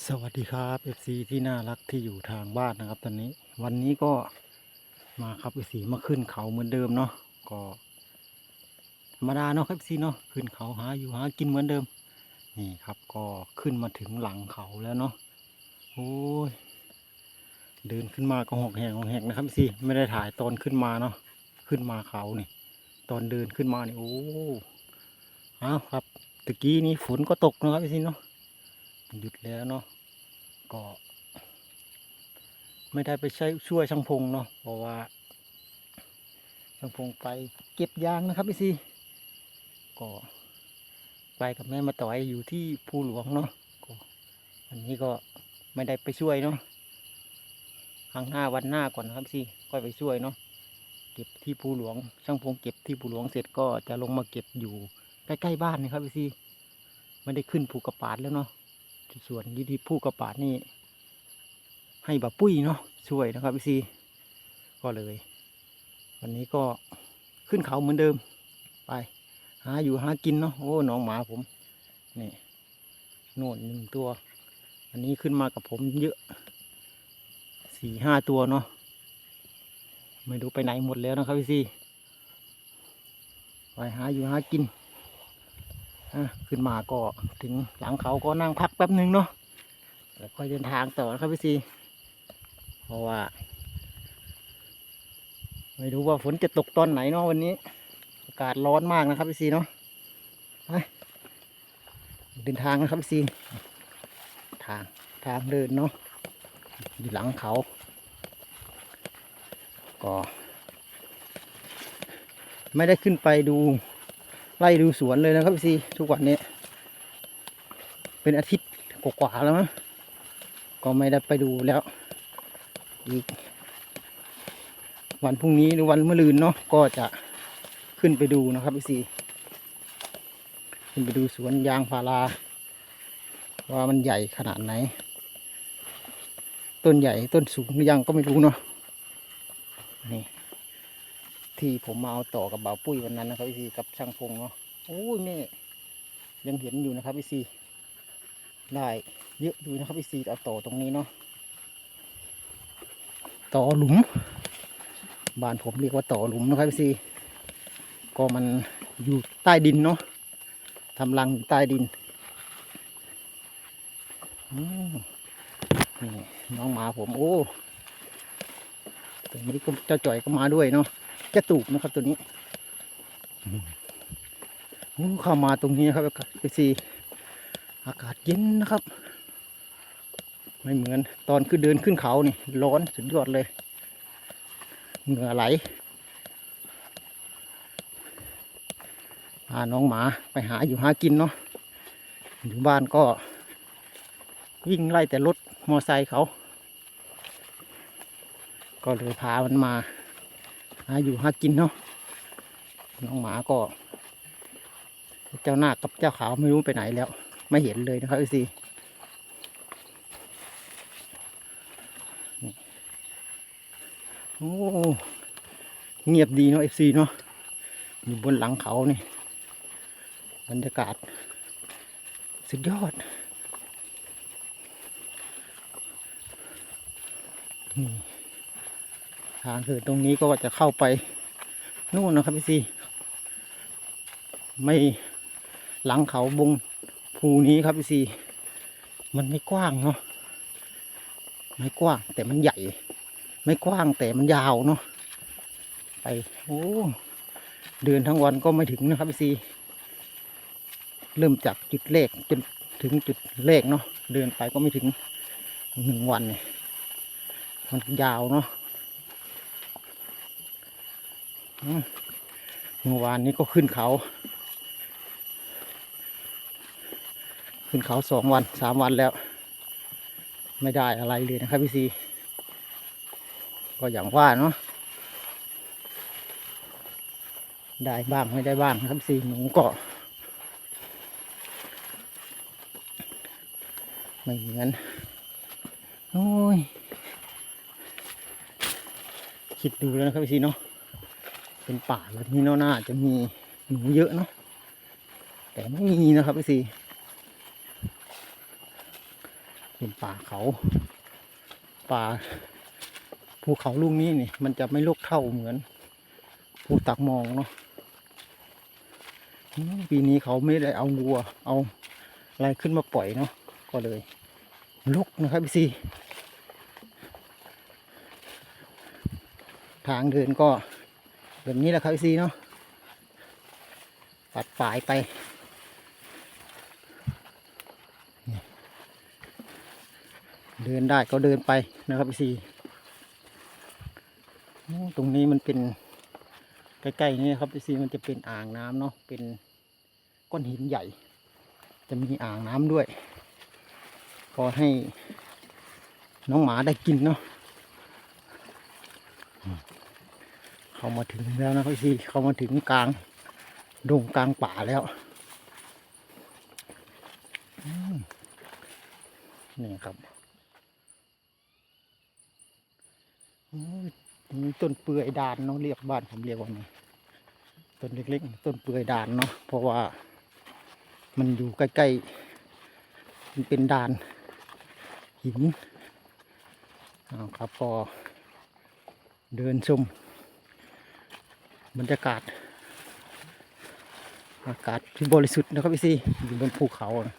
สวัสดีครับ FC ที่น่ารักที่อยู่ทางบ้านนะครับ ตอนนี้ วันนี้ก็มาครับ FC มาขึ้นเขาเหมือนเดิมเนาะก็ธรรมดาเนาะครับ FC เนาะขึ้นเขาหาอยู่หากินเหมือนเดิม นี่ครับก็ขึ้นมาถึงหลังเขาแล้วเนาะโอ้ยเดินขึ้นมาก็หกแหกหกแหกนะครับ FC ไม่ได้ถ่ายตอนขึ้นมาเนาะขึ้นมาเขานี่ ตอนเดินขึ้นมานี่โอ้อ้าวครับตะกี้นี้ฝนก็ตกนะครับ FC เนาะ หยุดแล้วเนาะก็ ไม่ได้ไปใช้ช่วยช่างพงเนาะเพราะว่าช่างพงไปเก็บยางนะครับพี่ซีก็ไปกับแม่มาต่อยอยู่ที่ภูหลวงเนาะก็วันนี้ก็ไม่ได้ไปช่วยเนาะครั้งหน้าวันหน้าก่อนนะครับพี่ก็ไปช่วยเนาะเก็บที่ภูหลวง ช่างพงเก็บที่ภูหลวงเสร็จก็จะลงมาเก็บอยู่ใกล้ๆบ้านนะครับพี่ซีไม่ได้ขึ้นภูกระปาดแล้วเนาะ ส่วนยุที่ผู้กระปาดนี่ ให้บาปุ้ยเนาะช่วยนะครับพี่ซีก็เลย วันนี้ก็ขึ้นเขาเหมือนเดิม ไป หาอยู่หากินเนาะโอ้น้องหมาผมนี่โน่นหนึ่งตัว อันนี้ขึ้นมากับผมเยอะสี่ห้าตัวเนาะไม่รู้ไปไหนหมดแล้วนะครับพี่ซีไปหาอยู่หากิน ขึ้นมาก็ถึงหลังเขาก็นั่งพักแป๊บหนึ่งเนาะแล้วค่อยเดินทางต่อนะครับพี่ซีเพราะว่า ไม่รู้ว่าฝนจะตกตอนไหนเนาะวันนี้อากาศร้อนมากนะครับพี่ซีเนาะไปเดินทางนะครับพี่ซีทางทางเดินเนาะอยู่หลังเขา ก็ ไม่ได้ขึ้นไปดู ไล่ดูสวนเลยนะครับพี่ซีทุกวันนี้ เป็นอาทิตย์กว่าๆแล้วมั้งก็ไม่ได้ไปดูแล้ว อีก วันพรุ่งนี้หรือวันมะรืนเนาะก็จะขึ้นไปดูนะครับพี่ซีขึ้นไปดูสวนยางพาราว่ามันใหญ่ขนาดไหน ต้นใหญ่ต้นสูงหรือยังก็ไม่รู้เนาะนี่ ที่ผมมาเอาต่อกับบาปุ้ยวันนั้นนะครับพี่ซีกับช่างพงเนาะโอ้ยแม่ยังเห็นอยู่นะครับพี่ซีได้เยอะอยู่นะครับพี่ซีเอาต่อตรงนี้เนาะต่อหลุมบ้านผมเรียกว่าต่อหลุมนะครับพี่ซีก็มันอยู่ใต้ดินเนาะทำรังอยู่ใต้ดินนี่น้องหมาผมโอ้ตัวนี้ก็เจ้าจ่อยก็มาด้วยเนาะ จะตูบนะครับตัวนี้เข้ามาตรงนี้นะครับไปซีอากาศเย็นนะครับ ไม่เหมือนตอนขึ้นเดินขึ้นเขานี่ ร้อนสุดยอดเลยเหงื่อไหลพาน้องหมาไปหาอยู่หากินเนาะอยู่บ้านก็วิ่งไล่แต่รถมอไซค์เขา ก็เลยพามันมาาอยู่หากินเนาะน้องหมาก็ เจ้าหน้ากับเจ้าขาวไม่รู้ไปไหนแล้ว ไม่เห็นเลยนะครับไอซีโอ้เงียบดีเนาะเอฟซีเนาะอยู่บนหลังเขานี่บรรยากาศ สุดยอดนี่ ทางคือตรงนี้ก็จะเข้าไปนู่นนะครับพี่ซีไม่หลังเขาบงภูนี้ครับพี่ซีมันไม่กว้างเนาะไม่กว้างแต่มันใหญ่ ไม่กว้างแต่มันยาวเนาะไปโอ้เดินทั้งวันก็ไม่ถึงนะครับพี่ซีเริ่มจากจุดแรกจนถึงจุดแรกเนาะเดินไปก็ไม่ถึงหนึ่งวันเนี่ยมันยาวเนาะ อืม เมื่อวานนี้ก็ขึ้นเขา ขึ้นเขาสองวันสามวันแล้ว ไม่ได้อะไรเลยนะครับพี่ซีก็อย่างว่าเนาะได้บ้างไม่ได้บ้างครับพี่ซีหนูก็ไม่เหมือนโอ้ยคิดดูแล้วนะครับพี่ซีเนาะ เป็นป่าแบบนี้เนาะน่าจะมีหนูเยอะเนาะแต่ไม่มีนะครับพี่ซีเป็นป่าเขา ป่าภูเขาลูกนี้นี่ มันจะไม่ลกเท่าเหมือนภูตักมองเนาะปีนี้เขาไม่ได้เอาวัว เอาอะไรขึ้นมาปล่อยเนาะก็เลยลกนะครับพี่ซีทางเดินก็ แบบนี้แหละครับพี่ซีเนาะปัดป่ายไป เดินได้ก็เดินไปนะครับพี่ซีตรงนี้มันเป็นใกล้ๆนี่ครับพี่ซีมันจะเป็นอ่างน้ำเนาะเป็นก้อนหินใหญ่ จะมีอ่างน้ำด้วย พอให้น้องหมาได้กินเนาะ เข้ามาถึงแล้วนะพี่ซีเข้ามาถึงกลางดงกลางป่าแล้วนี่ครับมีต้นเปื่อยดานเนาะเรียกบ้านผมเรียกว่าไงต้นเล็กๆ ต้นเปื่อยดานเนาะเพราะว่ามันอยู่ใกล้ๆมันเป็นดานหินเอาครับก็เดินชม บรรยากาศ อากาศที่บริสุทธิ์นะครับพี่ซีอยู่บนภูเขานะ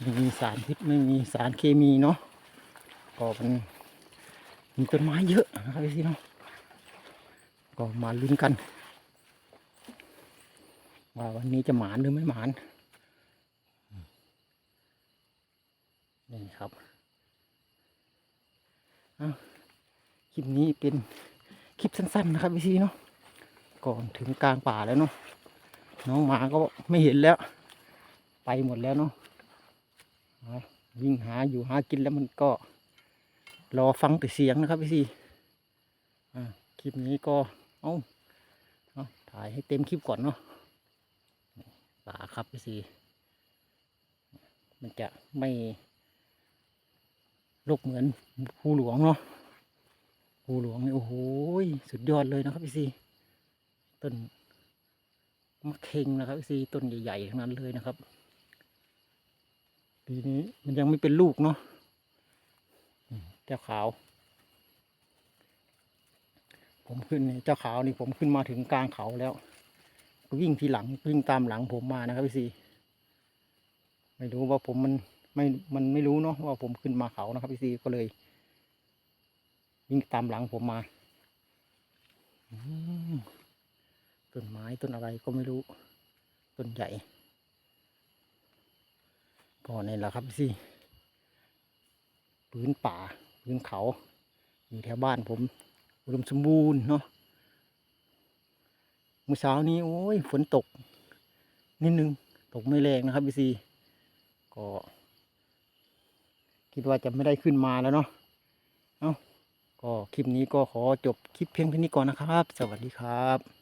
ไม่มีสารพิษไม่มีสารเคมีเนาะก็มันมีต้นไม้เยอะนะครับพี่ซีเน้องก็มาลุ้นกันว่าวันนี้จะหมานหรือไม่หมานนี่ครับคลิปนี้เป็น คลิปสั้นๆนะครับพี่ซีเนาะก่อนถึงกลางป่าแล้วเนาะน้องหมาก็ไม่เห็นแล้ว ไปหมดแล้วเนาะวิ่งหาอยู่หากินแล้วมันก็ รอฟังแต่เสียงนะครับพี่ซีคลิปนี้ก็เอาเอาถ่ายให้เต็มคลิปก่อนเนาะป่าครับพี่ซีมันจะไม่รกเหมือนภูหลวงเนาะ ภูหลวงนี่โอ้โหสุดยอดเลยนะครับพี่ซีต้นมะเข่งนะครับพี่ซีต้นใหญ่ๆทั้งนั้นเลยนะครับปีนี้มันยังไม่เป็นลูกเนาะเจ้าขาว ผมขึ้นนี่เจ้าขาวนี่ผมขึ้นมาถึงกลางเขาแล้วก็วิ่งทีหลังวิ่งตามหลังผมมานะครับพี่ซีไม่รู้ว่าผมมันไม่มันไม่รู้เนาะว่าผมขึ้นมาเขานะครับพี่ซีก็เลย วิ่งตามหลังผมมาต้นไม้ต้นอะไรก็ไม่รู้ ต้นใหญ่ก็นี่แหละครับพี่ซีพื้นป่าพื้นเขาอยู่แถวบ้านผมอุดมสมบูรณ์เนาะเมื่อเช้านี้โอ้ยฝนตก นิดนึงตกไม่แรงนะครับพี่ซีก็ คิดว่าจะไม่ได้ขึ้นมาแล้วเนาะเอ้า ก็คลิปนี้ก็ขอจบคลิปเพียงเท่านี้ก่อนนะครับ สวัสดีครับ